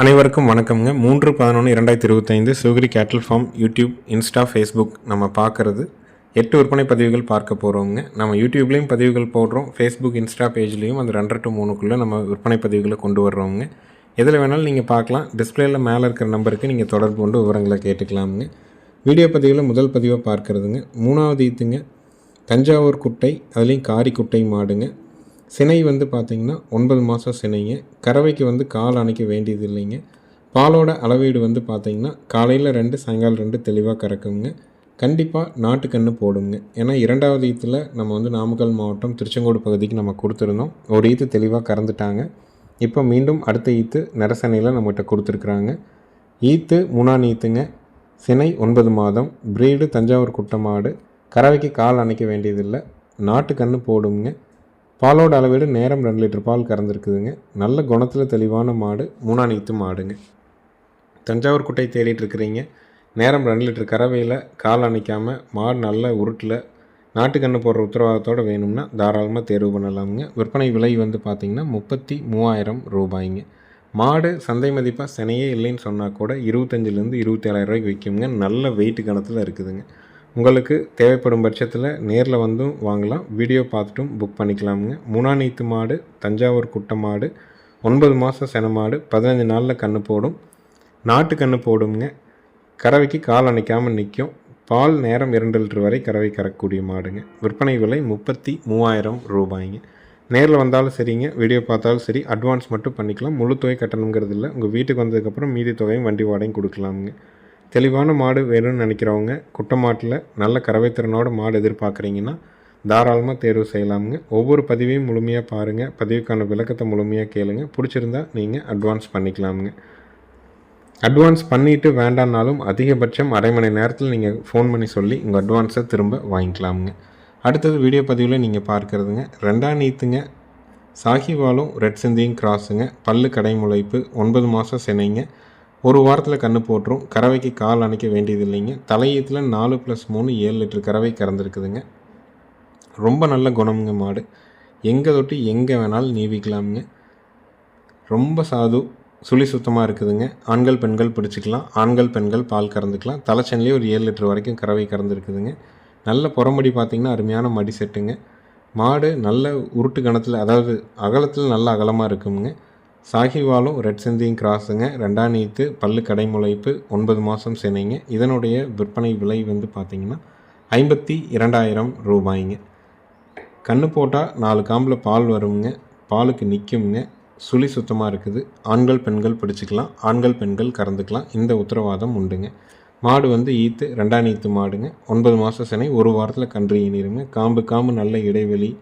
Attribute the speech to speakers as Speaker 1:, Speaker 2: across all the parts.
Speaker 1: அனைவருக்கும் வணக்கம்ங்க. மூன்று பதினொன்று இரண்டாயிரத்தி இருபத்தைந்து சுகிரி கேட்டல் ஃபார்ம் யூடியூப் இன்ஸ்டா ஃபேஸ்புக் நம்ம பார்க்குறது. எட்டு விற்பனை பதிவுகள் பார்க்க போகிறோங்க நம்ம யூடியூப்லேயும் பதிவுகள் போடுறோம். ஃபேஸ்புக் இன்ஸ்டா பேஜ்லேயும் அந்த ரெண்டரை டு மூணுக்குள்ளே நம்ம விற்பனை பதிவுகளை கொண்டு வர்றோங்க எதில் வேணாலும் நீங்கள் பார்க்கலாம். டிஸ்பிளேயில் மேலே இருக்கிற நம்பருக்கு நீங்கள் தொடர்பு கொண்டு விவரங்களை கேட்டுக்கலாமுங்க. வீடியோ பதிவில் முதல் பதிவாக பார்க்குறதுங்க. மூணாவது இதுங்க தஞ்சாவூர் குட்டை அதுலேயும் காரி குட்டை மாடுங்க. சினை வந்து பார்த்திங்கன்னா ஒன்பது மாதம் சினைங்க. கறவைக்கு வந்து கால் அணைக்க வேண்டியது இல்லைங்க. பாலோட அளவீடு வந்து பார்த்திங்கன்னா காலையில் ரெண்டு சாயங்காலம் ரெண்டு தெளிவாக கறக்குங்க. கண்டிப்பாக நாட்டுக்கன்று போடுங்க. ஏன்னா இரண்டாவது ஈத்தில் நம்ம வந்து நாமக்கல் மாவட்டம் திருச்செங்கோடு பகுதிக்கு நம்ம கொடுத்துருந்தோம். ஒரு ஈத்து தெளிவாக கறந்துட்டாங்க. இப்போ மீண்டும் அடுத்த ஈத்து நரசனையில் நம்மகிட்ட கொடுத்துருக்குறாங்க. ஈத்து மூணாம் ஈத்துங்க. சினை ஒன்பது மாதம். பிரீடு தஞ்சாவூர் குட்டை மாடு கறவைக்கு கால் அணைக்க வேண்டியதில்லை. நாட்டுக்கன்று போடுங்க. பாலோட அளவீடு நேரம் ரெண்டு லிட்டர் பால் கறந்துருக்குதுங்க. நல்ல குணத்தில் தெளிவான மாடு மூணாணித்து மாடுங்க. தஞ்சாவூர் குட்டை தேடிட்டு இருக்கிறீங்க. நேரம் ரெண்டு லிட்டர் கறவையில் கால் அணைக்காமல் மாடு நல்ல உருட்டில் நாட்டுக்கன்று போடுற உத்தரவாதத்தோடு வேணும்னா தாராளமாக தேர்வு பண்ணலாமுங்க. விற்பனை விலை வந்து பார்த்திங்கன்னா முப்பத்தி மூவாயிரம் ரூபாய்ங்க. மாடு சந்தை மதிப்பாக சினையே இல்லைன்னு சொன்னால் கூட இருபத்தஞ்சிலேருந்து இருபத்தேழாயிரம் ரூபாய்க்கு விற்குங்க நல்ல வெயிட் கணத்தில் இருக்குதுங்க. உங்களுக்கு தேவைப்படும் பட்சத்தில் நேரில் வந்தும் வாங்கலாம். Video பார்த்துட்டும் book பண்ணிக்கலாமுங்க. மூணாநீத்து மாடு தஞ்சாவூர் குட்டை மாடு ஒன்பது மாதம் சென மாடு பதினஞ்சு நாளில் கன்று போடும். நாட்டு கன்று போடுங்க கறவைக்கு கால் அணைக்காமல் நிற்கும் பால் நேரம் இரண்டு லிட்டர் வரை கறவை கறக்கூடிய மாடுங்க. விற்பனை விலை முப்பத்தி மூவாயிரம் ரூபாய்ங்க. நேரில் வந்தாலும் சரிங்க. வீடியோ பார்த்தாலும் சரி. அட்வான்ஸ் மட்டும் பண்ணிக்கலாம். முழு தொகை கட்டணுங்கிறது இல்லை. உங்கள் வீட்டுக்கு வந்ததுக்கப்புறம் மீதி தொகையும் வண்டி வாடகையும் கொடுக்கலாமுங்க. தெளிவான மாடு வேணும்னு நினைக்கிறவங்க குட்டை மாட்டில் நல்ல கறவைத்திறனோட மாடு எதிர்பார்க்குறீங்கன்னா தாராளமாக தேர்வு செய்யலாமுங்க. ஒவ்வொரு பதிவையும் முழுமையாக பாருங்கள் பதிவுக்கான விளக்கத்தை முழுமையாக கேளுங்க. பிடிச்சிருந்தா நீங்கள் அட்வான்ஸ் பண்ணிக்கலாமுங்க. அட்வான்ஸ் பண்ணிவிட்டு வேண்டாம்னாலும் அதிகபட்சம் அரை மணி நேரத்தில் நீங்கள் ஃபோன் பண்ணி சொல்லி உங்கள் அட்வான்ஸை திரும்ப வாங்கிக்கலாமுங்க. அடுத்தது வீடியோ பதிவில் நீங்கள் பார்க்குறதுங்க. ரெண்டாம் நீத்துங்க. சாகிவாலும் ரெட் சிந்தியும் கிராஸுங்க பல்லு கடைமுளைப்பு ஒன்பது மாதம் சினைங்க ஒரு வாரத்தில் கன்று போட்டுரும். கறவைக்கு கால் அணைக்க வேண்டியது இல்லைங்க தலையீத்தில் நாலு ப்ளஸ் மூணு ஏழு லிட்டர் கறவை கறந்துருக்குதுங்க. ரொம்ப நல்ல குணமுங்க மாடு. எங்கே தொட்டு எங்கே வேணாலும் நீவிக்கலாமுங்க. ரொம்ப சாது சுழி சுத்தமாக இருக்குதுங்க. ஆண்கள் பெண்கள் பிடிச்சிக்கலாம். ஆண்கள் பெண்கள் பால் கறந்துக்கலாம். தலைச்சன்லேயே ஒரு ஏழு லிட்டர் வரைக்கும் கறவை கறந்துருக்குதுங்க. நல்ல புறமடி பார்த்திங்கன்னா அருமையான மடி செட்டுங்க. மாடு நல்ல உருட்டு கணத்தில் அதாவது அகலத்தில் நல்ல அகலமாக இருக்குங்க. சாகிவாலும் ரெட் சிந்தியும் கிராஸுங்க. ரெண்டாம் நீத்து பல்லு கடைமுளைப்பு ஒன்பது மாதம் சினைங்க. இதனுடைய விற்பனை விலை வந்து பார்த்திங்கன்னா ஐம்பத்தி இரண்டாயிரம் ரூபாய்ங்க. கன்று போட்டால் நாலு காம்பில் பால் வருங்க. பாலுக்கு நிற்குங்க சுழி சுத்தமாக இருக்குது. ஆண்கள் பெண்கள் பிடிச்சிக்கலாம். ஆண்கள் பெண்கள் கறந்துக்கலாம். இந்த உத்தரவாதம் உண்டுங்க. மாடு வந்து ஈத்து ரெண்டாம் நீத்து மாடுங்க. ஒன்பது மாதம் சினை ஒரு வாரத்தில் கன்று ஈனிருங்க. காம்பு காம்பு நல்ல இடைவெளி.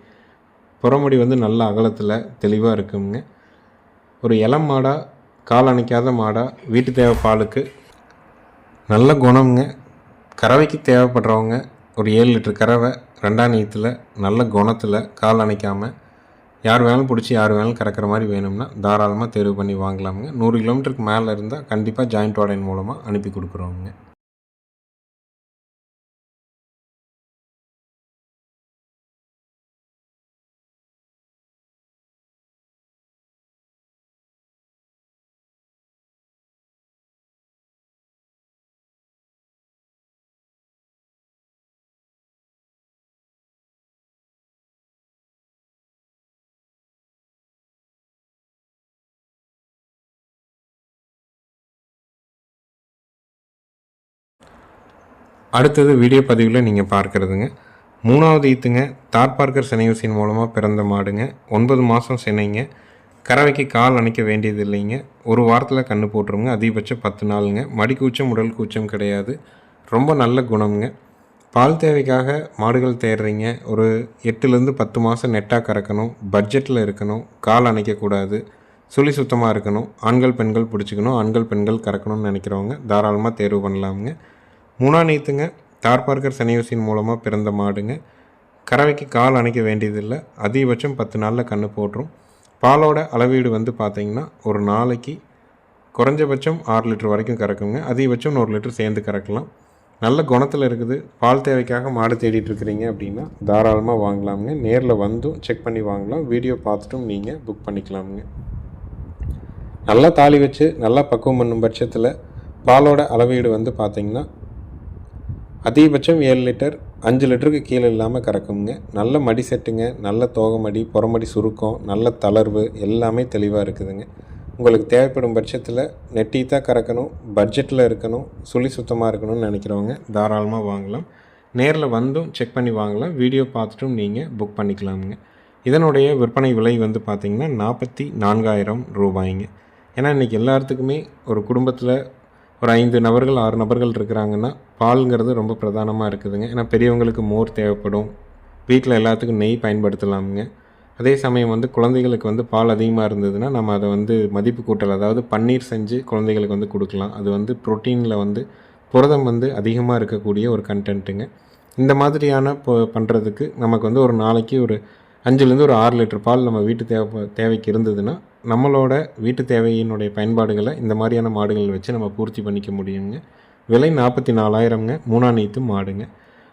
Speaker 1: புறமுடி வந்து நல்ல அகலத்தில் தெளிவாக இருக்குங்க. ஒரு இளம் மாடாக கால் அணைக்காத மாடாக வீட்டு தேவை பாலுக்கு நல்ல குணம்ங்க. கறவைக்கு தேவைப்படுறவங்க ஒரு ஏழு லிட்டர் கறவை ரெண்டாம் நீத்தில் நல்ல குணத்தில் கால் அணைக்காமல் யார் வேணாலும் பிடிச்சி யார் வேணாலும் கறக்கிற மாதிரி வேணும்னா தாராளமாக தேர்வு பண்ணி வாங்கலாமுங்க. நூறு கிலோமீட்டருக்கு மேலே இருந்தால் கண்டிப்பாக ஜாயிண்ட் வாடகை மூலமாக அனுப்பி கொடுக்குறோங்க அடுத்தது வீடியோ பதிவில் நீங்கள் பார்க்குறதுங்க. மூணாவது ஈத்துங்க தார் பார்க்கர் சினையூசியின் மூலமாக பிறந்த மாடுங்க. ஒன்பது மாதம் சினைங்க. கறவைக்கு கால் அணைக்க வேண்டியது இல்லைங்க. ஒரு வாரத்தில் கன்று போட்டுருங்க அதிகபட்சம் பத்து நாளுங்க. மடி கூச்சம் உடல் கூச்சம் கிடையாது. ரொம்ப நல்ல குணம்ங்க. பால் தேவைக்காக மாடுகள் தேடுறீங்க ஒரு எட்டுலேருந்து பத்து மாதம் நெட்டாக கறக்கணும் பட்ஜெட்டில் இருக்கணும் கால் அணைக்கக்கூடாது சுழி சுத்தமாக இருக்கணும் ஆண்கள் பெண்கள் பிடிச்சிக்கணும் ஆண்கள் பெண்கள் கறக்கணும்னு நினைக்கிறவங்க தாராளமாக தேர்வு பண்ணலாமுங்க. மூணா நீத்துங்க தார் பார்க்கர் சனியூசின் மூலமாக பிறந்த மாடுங்க. கறவைக்கு கால் அணைக்க வேண்டியதில்லை. அதிகபட்சம் பத்து நாளில் கன்று போட்டுரும். பாலோட அளவீடு வந்து பார்த்திங்கன்னா ஒரு நாளைக்கு குறைஞ்சபட்சம் ஆறு லிட்டர் வரைக்கும் கறக்குங்க. அதிகபட்சம் நூறு லிட்டர் சேர்ந்து கறக்கலாம். நல்ல குணத்தில் இருக்குது. பால் தேவைக்காக மாடு தேடிட்டு இருக்கிறீங்க அப்படின்னா தாராளமாக வாங்கலாமுங்க. நேரில் வந்தும் செக் பண்ணி வாங்கலாம். வீடியோ பார்த்துட்டும் நீங்கள் புக் பண்ணிக்கலாமுங்க. நல்லா தாலி வச்சு நல்லா பக்குவம் பண்ணும் பட்சத்தில் பாலோட அளவீடு வந்து பார்த்திங்கன்னா அதிகபட்சம் ஏழு லிட்டர் அஞ்சு லிட்டருக்கு கீழே இல்லாமல் கறக்குங்க. நல்ல மடி செட்டுங்க நல்ல தோகமடி புறமடி சுருக்கம் நல்ல தளர்வு எல்லாமே தெளிவாக இருக்குதுங்க. உங்களுக்கு தேவைப்படும் பட்சத்தில் நெட்டி தான் கறக்கணும் பட்ஜெட்டில் இருக்கணும் சுழி சுத்தமாக இருக்கணும்னு நினைக்கிறவங்க தாராளமாக வாங்கலாம். நேரில் வந்தும் செக் பண்ணி வாங்கலாம். வீடியோ பார்த்துட்டும் நீங்கள் புக் பண்ணிக்கலாமுங்க. இதனுடைய விற்பனை விலை வந்து பார்த்திங்கன்னா நாற்பத்தி நான்காயிரம் ரூபாய்ங்க. ஏன்னா இன்றைக்கி எல்லாத்துக்குமே ஒரு குடும்பத்தில் ஒரு ஐந்து நபர்கள் ஆறு நபர்கள் இருக்கிறாங்கன்னா பாலுங்கிறது ரொம்ப பிரதானமாக இருக்குதுங்க. ஏன்னா பெரியவங்களுக்கு மோர் தேவைப்படும். வீட்டில் எல்லாத்துக்கும் நெய் பயன்படுத்தலாமுங்க. அதே சமயம் வந்து குழந்தைகளுக்கு வந்து பால் அதிகமாக இருந்ததுன்னா நம்ம அதை வந்து மதிப்பு கூட்டல் அதாவது பன்னீர் செஞ்சு குழந்தைகளுக்கு வந்து கொடுக்கலாம். அது வந்து ப்ரோட்டீனில் வந்து புரதம் வந்து அதிகமாக இருக்கக்கூடிய ஒரு கண்டென்ட்டுங்க இந்த மாதிரியான இப்போ பண்ணுறதுக்கு நமக்கு வந்து ஒரு நாளைக்கு ஒரு அஞ்சுலேருந்து ஒரு ஆறு லிட்டர் பால் நம்ம வீட்டு தேவை தேவைக்கு இருந்ததுன்னா நம்மளோட வீட்டு தேவையினுடைய பயன்பாடுகளை இந்த மாதிரியான மாடுகள் வச்சு நம்ம பூர்த்தி பண்ணிக்க முடியுங்க. விலை நாற்பத்தி நாலாயிரம்ங்க. மூணா நீத்து மாடுங்க.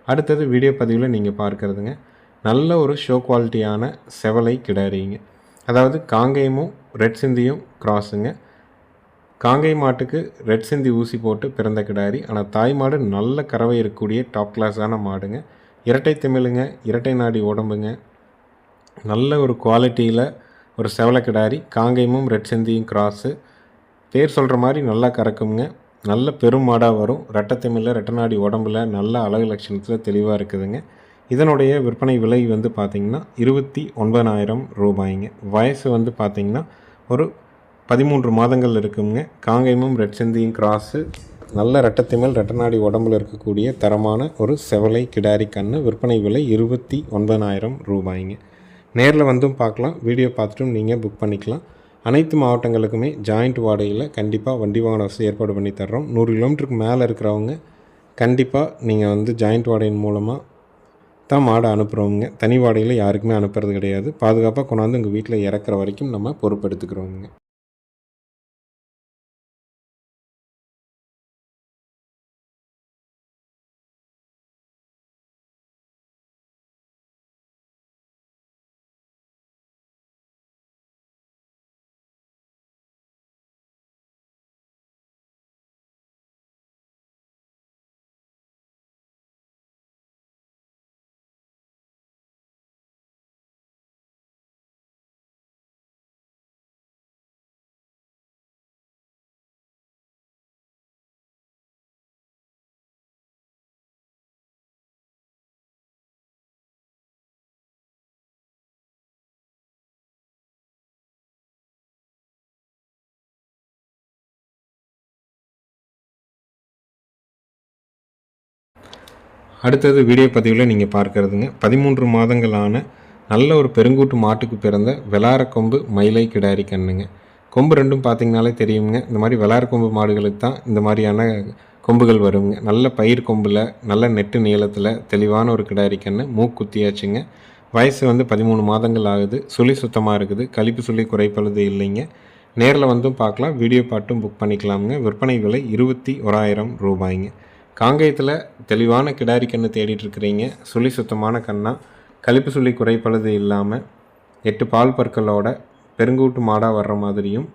Speaker 1: அடுத்தது வீடியோ பதிவில் நீங்கள் பார்க்குறதுங்க. நல்ல ஒரு ஷோ குவாலிட்டியான செவலை கிடாரிங்க. அதாவது காங்கேயமும் ரெட் சிந்தியும் கிராஸுங்க காங்கை மாட்டுக்கு ரெட் சிந்தி ஊசி போட்டு பிறந்த கிடாரி. ஆனால் தாய் மாடு நல்ல கறவை இருக்கக்கூடிய டாப் கிளாஸான மாடுங்க. இரட்டை திமிழுங்க இரட்டை நாடி உடம்புங்க நல்ல ஒரு குவாலிட்டியில் ஒரு செவலை கிடாரி காங்கேயமும் ரெட் சிந்தியும் கிராஸு பேர் சொல்கிற மாதிரி நல்லா கறக்குங்க நல்ல பெரும் மாடாக வரும். ரெட்டத்தமிழில் ரெட்டநாடி உடம்புல நல்ல அழகு லட்சணத்தில் தெளிவாக இருக்குதுங்க. இதனுடைய விற்பனை விலை வந்து பார்த்திங்கன்னா இருபத்தி ஒன்பதாயிரம் ரூபாய்ங்க. வயசு வந்து பார்த்திங்கன்னா ஒரு பதிமூன்று மாதங்கள் இருக்குங்க. காங்கயமும் ரெட் செந்தியும் கிராஸு நல்ல ரெட்டத்திமல் ரெட்டநாடி உடம்புல இருக்கக்கூடிய தரமான ஒரு செவலை கிடாரி கன்று விற்பனை விலை இருபத்தி ஒன்பதாயிரம் ரூபாய்ங்க. நேரில் வந்தும் பார்க்கலாம். வீடியோ பார்த்துட்டும் நீங்கள் புக் பண்ணிக்கலாம். அனைத்து மாவட்டங்களுக்குமே ஜாயிண்ட் வாடகையில் கண்டிப்பாக வண்டி வாகன வசதி ஏற்பாடு பண்ணி தர்றோம். நூறு கிலோமீட்டருக்கு மேலே இருக்கிறவங்க கண்டிப்பாக நீங்கள் வந்து ஜாயிண்ட் வாடகையின் மூலமாக தான் மாடை அனுப்புகிறவங்க தனி வாடகையில் யாருக்குமே அனுப்புறது கிடையாது. பாதுகாப்பாக கொண்டாந்து உங்கள் வீட்டில் இறக்குற வரைக்கும் நம்ம பொறுப்பெடுத்துக்கிறோங்க. அடுத்தது வீடியோ பதிவில் நீங்கள் பார்க்கறதுங்க. பதிமூன்று மாதங்களான நல்ல ஒரு பெருங்கூட்டு மாட்டுக்கு பிறந்த வெளாரக்கொம்பு மயிலை கிடாரி கண்ணுங்க. கொம்பு ரெண்டும் பார்த்தீங்கனாலே தெரியுங்க. இந்த மாதிரி வெளாரக்கொம்பு மாடுகளுக்கு தான் இந்த மாதிரியான கொம்புகள் வருங்க. நல்ல பயிர் கொம்பில் நல்ல நெட்டு நீளத்தில் தெளிவான ஒரு கிடாரி கண்ணு மூக்குத்தியாச்சுங்க வயசு வந்து பதிமூணு மாதங்கள் ஆகுது. சுழி சுத்தமாக இருக்குது. கழிப்பு சுழி குறைப்பழுது இல்லைங்க. நேரில் வந்தும் பார்க்கலாம். வீடியோ பாட்டும் புக் பண்ணிக்கலாமுங்க. விற்பனை விலை இருபத்தி ஓராயிரம் ரூபாய்ங்க. காங்கேயத்தில் தெளிவான கிடாரி கன்று தேடிட்டுருக்கிறீங்க சுழி சுத்தமான கண்ணாக கழிப்பு சுழி குறைப்பழுது இல்லாமல் எட்டு பால் பற்களோட பெருங்கூட்டு மாடாக வர்ற மாதிரியும்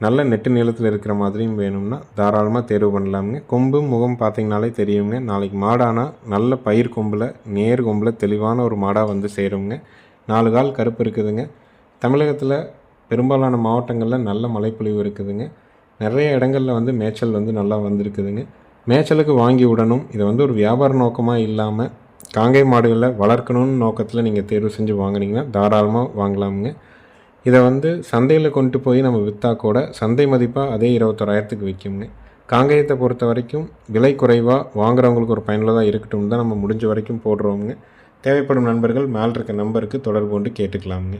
Speaker 1: நல்ல நெட்டு நீளத்தில் இருக்கிற மாதிரியும் வேணும்னா தாராளமாக தேர்வு பண்ணலாமுங்க. கொம்பு முகம் பார்த்திங்கனாலே தெரியுங்க. நாளைக்கு மாடானால் நல்ல பயிர் கொம்பில் நேர் கொம்பில் தெளிவான ஒரு மாடாக வந்து சேருங்க. நாலு கால் கருப்பு இருக்குதுங்க. தமிழகத்தில் பெரும்பாலான மாவட்டங்களில் நல்ல மழைப்பொழிவு இருக்குதுங்க. நிறைய இடங்களில் வந்து மேய்ச்சல் வந்து நல்லா வந்திருக்குதுங்க. மேய்ச்சலுக்கு வாங்கி விடணும். இதை வந்து ஒரு வியாபார நோக்கமாக இல்லாமல் காங்கை மாடுகளை வளர்க்கணும்னு நோக்கத்தில் நீங்கள் தேர்வு செஞ்சு வாங்கினீங்கன்னா தாராளமாக வாங்கலாமுங்க. இதை வந்து சந்தையில் கொண்டு போய் நம்ம விற்றா கூட சந்தை மதிப்பாக அதே இருபத்தொராயிரத்துக்கு விற்குங்க காங்கேயத்தை பொறுத்த வரைக்கும் விலை குறைவாக வாங்குறவங்களுக்கு ஒரு பயனுள்ளதாக இருக்கட்டும் தான் நம்ம முடிஞ்ச வரைக்கும் போடுறோமுங்க. தேவைப்படும் நண்பர்கள் மேல் இருக்க நம்பருக்கு தொடர்பு கொண்டு கேட்டுக்கலாமுங்க.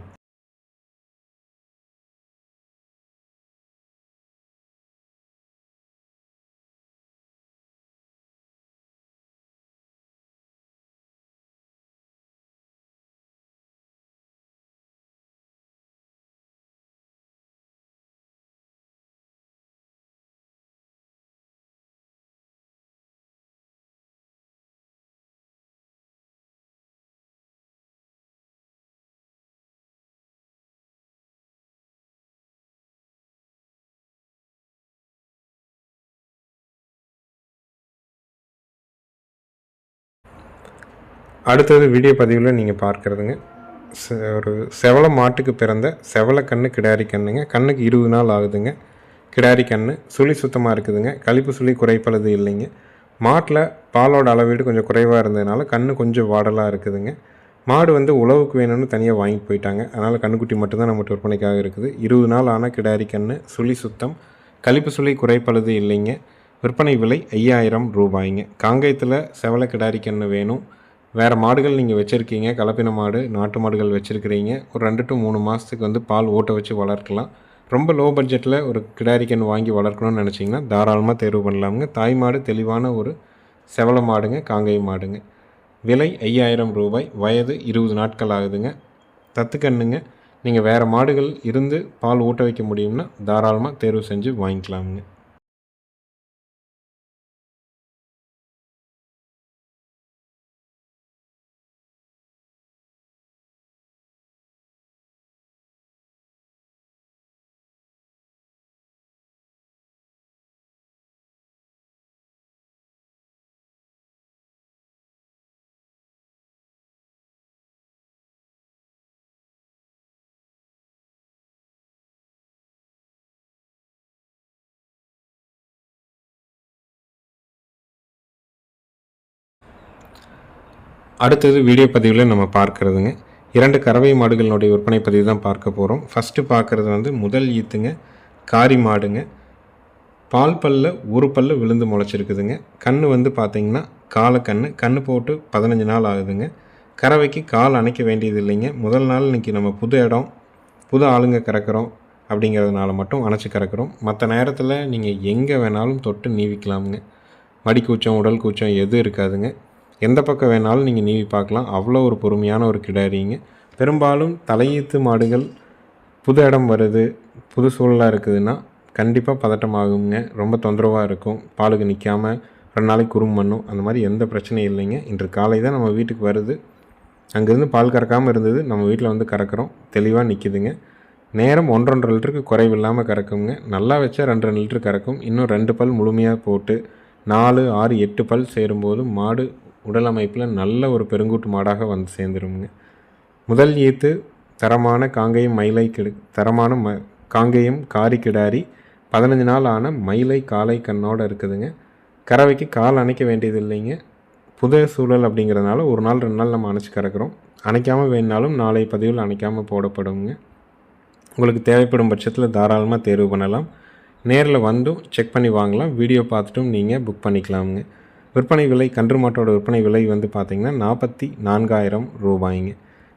Speaker 1: அடுத்தது வீடியோ பதிவில் நீங்கள் பார்க்குறதுங்க. ஒரு செவல மாட்டுக்கு பிறந்த செவல கண்ணு கிடாரி கண்ணுங்க. கண்ணுக்கு இருபது நாள் ஆகுதுங்க. கிடாரி கண்ணு சுழி சுத்தமாக இருக்குதுங்க. கழிப்பு சுழி குறைப்பளது இல்லைங்க. மாட்டில் பாலோட அளவீடு கொஞ்சம் குறைவாக இருந்ததுனால கண்ணு கொஞ்சம் வாடலாக இருக்குதுங்க. மாடு வந்து உழவுக்கு வேணும்னு தனியாக வாங்கிட்டு போயிட்டாங்க. அதனால் கண்ணுக்குட்டி மட்டும்தான் நம்மகிட்ட விற்பனைக்காக இருக்குது. இருபது நாள் ஆனால் கிடாரி கண்ணு சுழி சுத்தம் கழிப்பு சுழி குறைப்பளது இல்லைங்க. விற்பனை விலை ஐயாயிரம் ரூபாய்ங்க. காங்கயத்தில் செவல கிடாரி கன்று வேணும். வேறு மாடுகள் நீங்கள் வச்சுருக்கீங்க. கலப்பின மாடு நாட்டு மாடுகள் வச்சுருக்கிறீங்க. ஒரு ரெண்டு டு மூணு மாதத்துக்கு வந்து பால் ஓட்ட வச்சு வளர்க்கலாம். ரொம்ப லோ பட்ஜெட்டில் ஒரு கிடாரி வாங்கி வளர்க்கணும்னு நினச்சிங்கன்னா தாராளமாக தேர்வு பண்ணலாமுங்க. தாய் மாடு தெளிவான ஒரு செவல மாடுங்க காங்கை மாடுங்க. விலை ஐயாயிரம் ரூபாய் வயது இருபது நாட்கள் ஆகுதுங்க. தத்துக்கண்ணுங்க நீங்கள் வேறு மாடுகள் இருந்து பால் ஊட்ட வைக்க முடியும்னா தாராளமாக தேர்வு செஞ்சு வாங்கிக்கலாமுங்க. அடுத்தது வீடியோ பதிவில் நம்ம பார்க்குறதுங்க. இரண்டு கறவை மாடுகளினுடைய விற்பனை பதிவு தான் பார்க்க போகிறோம் ஃபஸ்ட்டு பார்க்குறது வந்து முதல் ஈத்துங்க காரி மாடுங்க. பால் பல்ல ஒரு பல்லு விழுந்து முளைச்சிருக்குதுங்க. கண் வந்து பார்த்தீங்கன்னா காலை கண் கண் போட்டு பதினஞ்சு நாள் ஆகுதுங்க. கறவைக்கு கால் அணைக்க வேண்டியது இல்லைங்க. முதல் நாள் இன்றைக்கி நம்ம புது இடம் புது ஆளுங்க கறக்கிறோம் அப்படிங்கிறதுனால மட்டும் அணைச்சி கறக்கிறோம். மற்ற நேரத்தில் நீங்கள் எங்கே வேணாலும் தொட்டு நீவிக்கலாமுங்க. மடி கூச்சம் உடல் கூச்சம் எதுவும் இருக்காதுங்க. எந்த பக்கம் வேணாலும் நீங்கள் நீவி பார்க்கலாம். அவ்வளோ ஒரு பொறுமையான ஒரு கிடாரிங்க பெரும்பாலும் தலையீத்து மாடுகள் புது இடம் வருது புது சூழலாக இருக்குதுன்னா கண்டிப்பாக பதட்டம் ஆகுங்க ரொம்ப தொந்தரவாக இருக்கும். பாலுக்கு நிற்காம ரெண்டு நாளைக்கு குறும் பண்ணும். அந்த மாதிரி எந்த பிரச்சனையும் இல்லைங்க. இன்று காலை தான் நம்ம வீட்டுக்கு வருது. அங்கேருந்து பால் கறக்காமல் இருந்தது. நம்ம வீட்டில் வந்து கறக்கிறோம். தெளிவாக நிற்கிதுங்க நேரம் ஒன்றரை லிட்டருக்கு குறைவில்லாமல் கறக்குங்க. நல்லா வச்சா ரெண்டு ரெண்டு லிட்டர் கறக்கும். இன்னும் ரெண்டு பல் முழுமையாக போட்டு நாலு ஆறு எட்டு பல் சேரும்போது மாடு உடல் அமைப்பில் நல்ல ஒரு பெருங்கூட்டு மாடாக வந்து சேர்ந்துருங்க முதல் ஈத்து தரமான காங்கேயம் மயிலை கிடு தரமான ம காங்கேயம் காரி கிடாரி பதினஞ்சு நாள் ஆன மயிலை காளை கண்ணோடு இருக்குதுங்க. கறவைக்கு கால் அணைக்க வேண்டியது இல்லைங்க புத சூழல் அப்படிங்கிறதுனால ஒரு நாள் ரெண்டு நாள் நம்ம அணைச்சி கறக்கிறோம். அணைக்காமல் வேணுனாலும் நாளை பதிவில் அணைக்காமல் போடப்படுங்க உங்களுக்கு தேவைப்படும் பட்சத்தில் தாராளமாக தேர்வு பண்ணலாம். நேரில் வந்தும் செக் பண்ணி வாங்கலாம். வீடியோ பார்த்துட்டும் நீங்கள் புக் பண்ணிக்கலாமுங்க. விற்பனை விலை கன்று மாட்டோட விற்பனை விலை வந்து பார்த்திங்கன்னா நாற்பத்தி நான்காயிரம் ரூபாய்ங்க.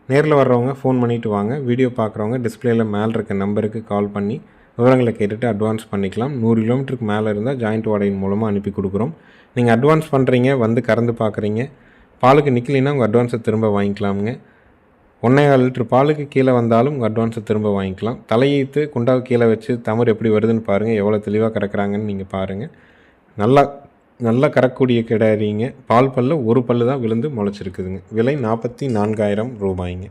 Speaker 1: நேரில் வர்றவங்க ஃபோன் பண்ணிவிட்டு வாங்க. வீடியோ பார்க்குறவங்க டிஸ்பிளேயில் மேலே இருக்க நம்பருக்கு கால் பண்ணி விவரங்களை கேட்டுட்டு அட்வான்ஸ் பண்ணிக்கலாம். நூறு கிலோமீட்டருக்கு மேலே இருந்தால் ஜாயிண்ட் வாடகையின் மூலமாக அனுப்பி கொடுக்குறோம். நீங்கள் அட்வான்ஸ் பண்ணுறீங்க வந்து கறந்து பார்க்குறீங்க. பாலுக்கு நிற்கலைன்னா உங்கள் அட்வான்ஸை திரும்ப வாங்கிக்கலாமுங்க. ஒன்றே கால் லிட்டர் பாலுக்கு கீழே வந்தாலும் உங்கள் அட்வான்ஸை திரும்ப வாங்கிக்கலாம். தலையீத்து குண்டாவை கீழே வச்சு தமிழ் எப்படி வருதுன்னு பாருங்கள் எவ்வளோ தெளிவாக கறக்குறாங்கன்னு நீங்கள் பாருங்கள் நல்லா நல்லா கறக்கூடிய கிடாரிங்க பால் பல்ல ஒரு பல்லு தான் விழுந்து முளைச்சிருக்குதுங்க. விலை நாற்பத்தி நான்காயிரம் ரூபாய்ங்க.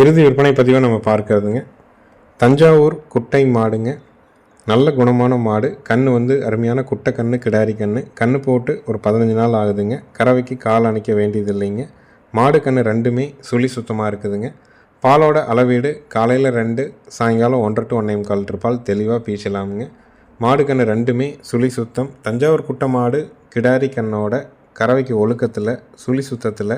Speaker 1: இறுதி விற்பனை பதிவை நம்ம பார்க்கறதுங்க தஞ்சாவூர் குட்டை மாடுங்க. நல்ல குணமான மாடு. கன்று வந்து அருமையான குட்டை கன்று கிடாரி கன்று கன்று போட்டு ஒரு பதினஞ்சு நாள் ஆகுதுங்க. கறவைக்கு கால் அணைக்க வேண்டியது இல்லைங்க மாடு கன்று ரெண்டுமே சுழி சுத்தமாக இருக்குதுங்க. பாலோட அளவீடு காலையில் ரெண்டு சாயங்காலம் ஒன்றரை டு ஒன்றே கால் இருப்பால் பால் தெளிவாக பீச்சலாமுங்க மாடு கன்று ரெண்டுமே சுழி சுத்தம். தஞ்சாவூர் குட்டை மாடு கிடாரி கண்ணோட கறவைக்கு ஒழுக்கத்தில் சுழி சுத்தத்தில்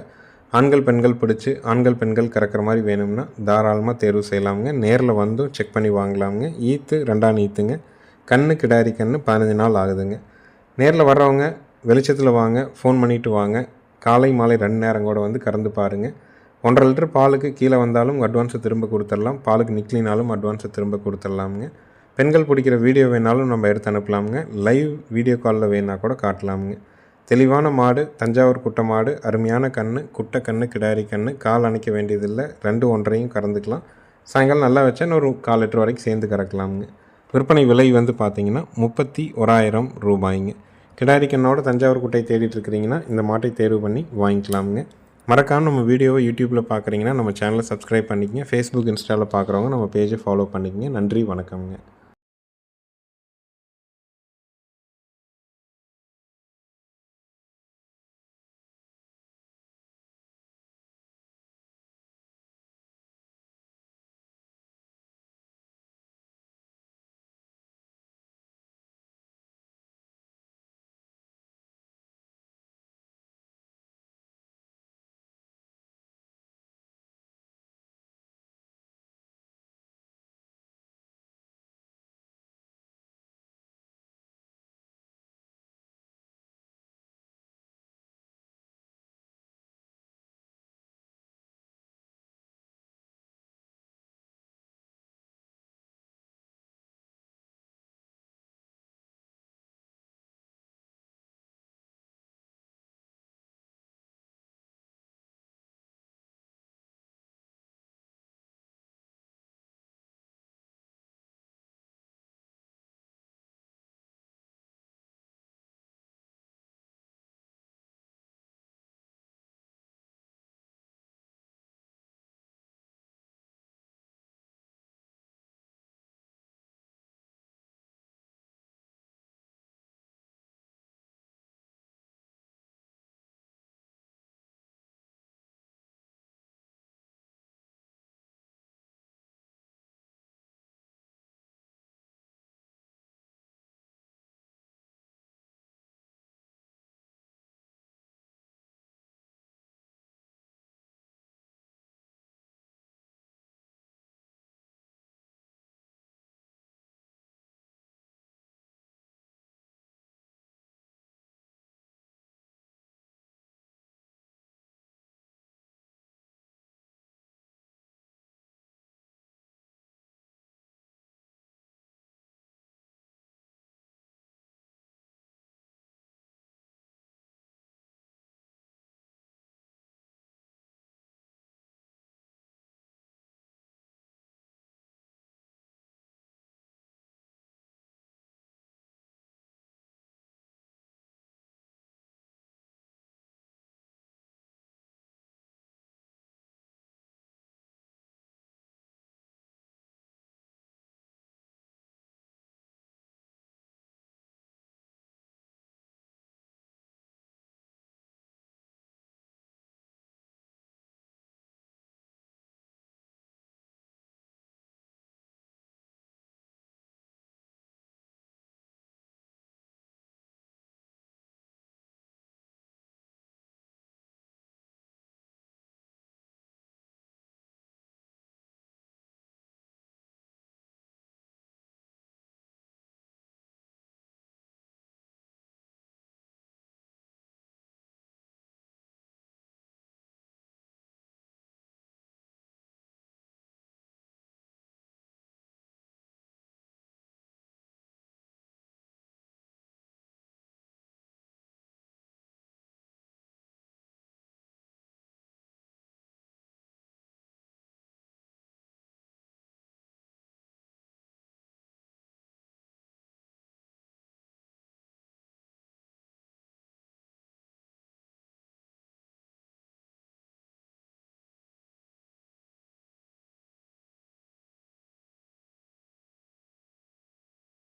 Speaker 1: ஆண்கள் பெண்கள் பிடிச்சி ஆண்கள் பெண்கள் கறக்கிற மாதிரி வேணும்னா தாராளமாக தேர்வு செய்யலாமுங்க. நேரில் வந்தும் செக் பண்ணி வாங்கலாமுங்க. ஈத்து ரெண்டாம் ஈத்துங்க கண்ணு கிடாரி கண்ணு பதினஞ்சு நாள் ஆகுதுங்க. நேரில் வர்றவங்க வெளிச்சத்தில் வாங்க ஃபோன் பண்ணிவிட்டு வாங்க. காலை மாலை ரெண்டு நேரம் கூட வந்து கறந்து பாருங்கள் ஒன்றரை லிட்டர் பாலுக்கு கீழே வந்தாலும் அட்வான்ஸை திரும்ப கொடுத்துடலாம். பாலுக்கு நிக்கலினாலும் அட்வான்ஸை திரும்ப கொடுத்துடலாமுங்க. பெண்கள் பிடிக்கிற வீடியோ வேணாலும் நம்ம எடுத்து அனுப்பலாமுங்க. லைவ் வீடியோ காலில் வேணால் கூட காட்டலாமுங்க. தெளிவான மாடு தஞ்சாவூர் குட்டை மாடு அருமையான கன்று குட்டை கன்று கிடாரி கன்று கால் அணைக்க வேண்டியதில்லை. ரெண்டு ஒன்றையும் கறந்துக்கலாம். சாயங்காலம் நல்லா வச்சா இன்னொரு கால் லிட்டர் வரைக்கும் சேர்ந்து கறக்கலாமுங்க. விற்பனை விலை வந்து பார்த்தீங்கன்னா முப்பத்தி ஓராயிரம் ரூபாய்ங்க. கிடாரி கண்ணோட தஞ்சாவூர் குட்டையை தேடிட்டு இருக்கிறீங்கன்னா இந்த மாட்டை தேர்வு பண்ணி வாங்கிக்கலாமுங்க. மறக்காமல் நம்ம வீடியோவை யூடியூப்பில் பார்க்குறீங்கன்னா நம்ம சேனலை சப்ஸ்கிரைப் பண்ணிக்கங்க. ஃபேஸ்புக் இன்ஸ்டாவில் பார்க்குறவங்க நம்ம பேஜை ஃபாலோ பண்ணிக்கங்க. நன்றி வணக்கம்ங்க.